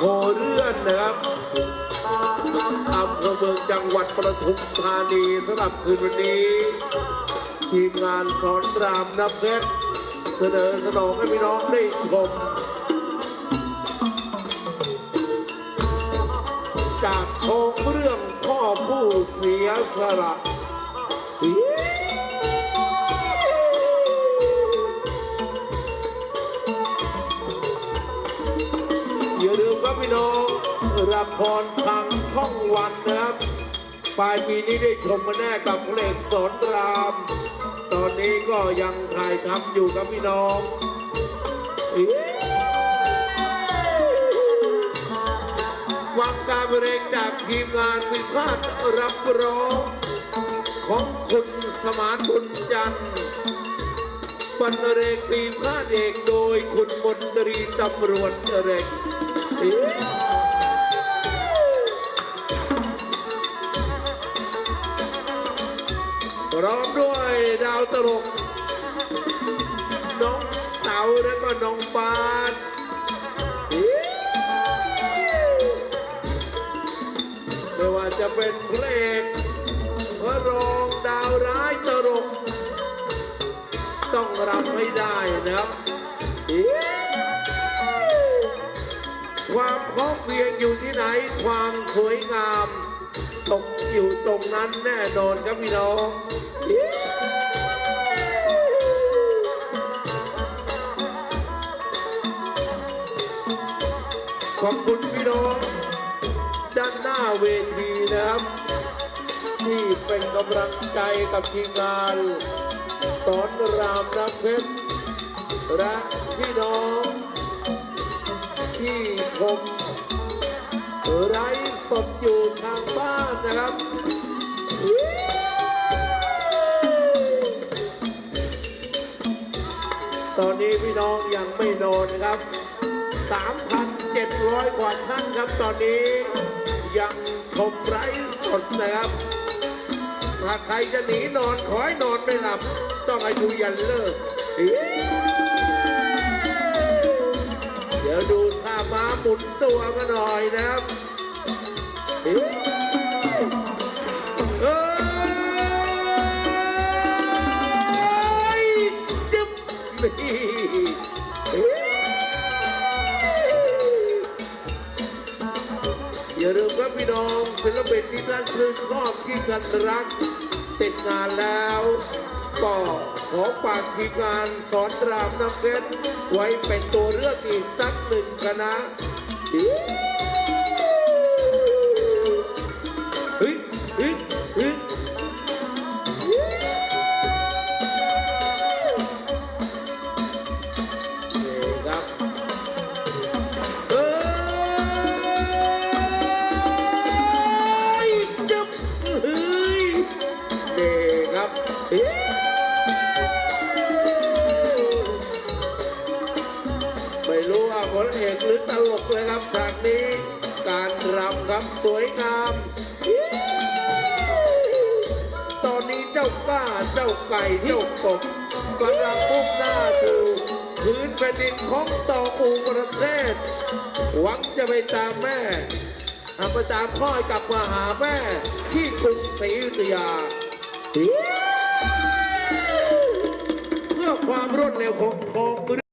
โพเลื่อนนะครับอำเภอเมืองจังหวัดประทุมธานีสำหรับคืนวันนี้ ทีมงานสอนรามน้ำเพชรเสนอสนองให้พี่น้องได้ชมจากโครงเรื่องพ่อผู้เสียสละ ครับพี่น้องละครทางช่องวันนะครับ ปลายปีนี้ได้ชมมาแน่กับเพลงสอนราม ตอนนี้ก็ยังถ่ายทำอยู่ครับพี่น้องอีฟังการเพลงจากทีมงานพิพาทรับร้อง ของคุณสมานบุญจันทร์บรรเลงทีมพาดเอกโดยคุณมนตรีตำรวจเร็ก อีพร้อมด้วยดาวตลก น้องเต๋าและก็น้องปานไม่ว่าจะเป็นเพลงพระรองดาวร้ายตลก ต้องรำให้ได้นะครับ ความพร้อมเพรียงอยู่ที่ไหน ความสวยงามตกอยู่ตรงนั้นแน่นอนครับพี่น้องขอบคุณพี่น้อง ด้านหน้าเวทีนะครับ ที่เป็นกำลังใจกับทีมงานสอนรามน้ำเพชรและพี่น้อง ที่ชมไร้สดอยู่ทางบ้านนะครับตอนนี้พี่น้องยังไม่นอนนะครับ 3,700 กว่าท่านครับ ตอนนี้ยังชมไร้สดนะครับถ้าใครจะหนีนอนขอให้นอนไม่หลับ ต้องอายุยันเลิก ดี๋ยวดูท่าม้าหมุนตัวกันหน่อยนะครับอี๋เอ้ยจึ๊บนี่อย่าลืมครับพี่น้องศิลปินที่ท่านชื่นชอบที่ท่านรักติดงานแล้ว ก็ขอฝากทีมงานสอนรามน้ำเพชรไว้เป็นตัวเลือกอีกสักหนึ่งคณะ ลเอกหรือตลกเลยครับฉากนี้ การรำครับสวยงาม ตอนนี้เจ้าก้าเจ้าไก่เจ้ากบกำลังมุ่งหน้าสู่พื้นแผ่นดินของตองอูประเทศ หวังจะไปตามแม่ทำไปตามพ่อยกลับมาหาแม่ที่กรุงศรีอยุธยา เพื่อความรวดเร็วของทอง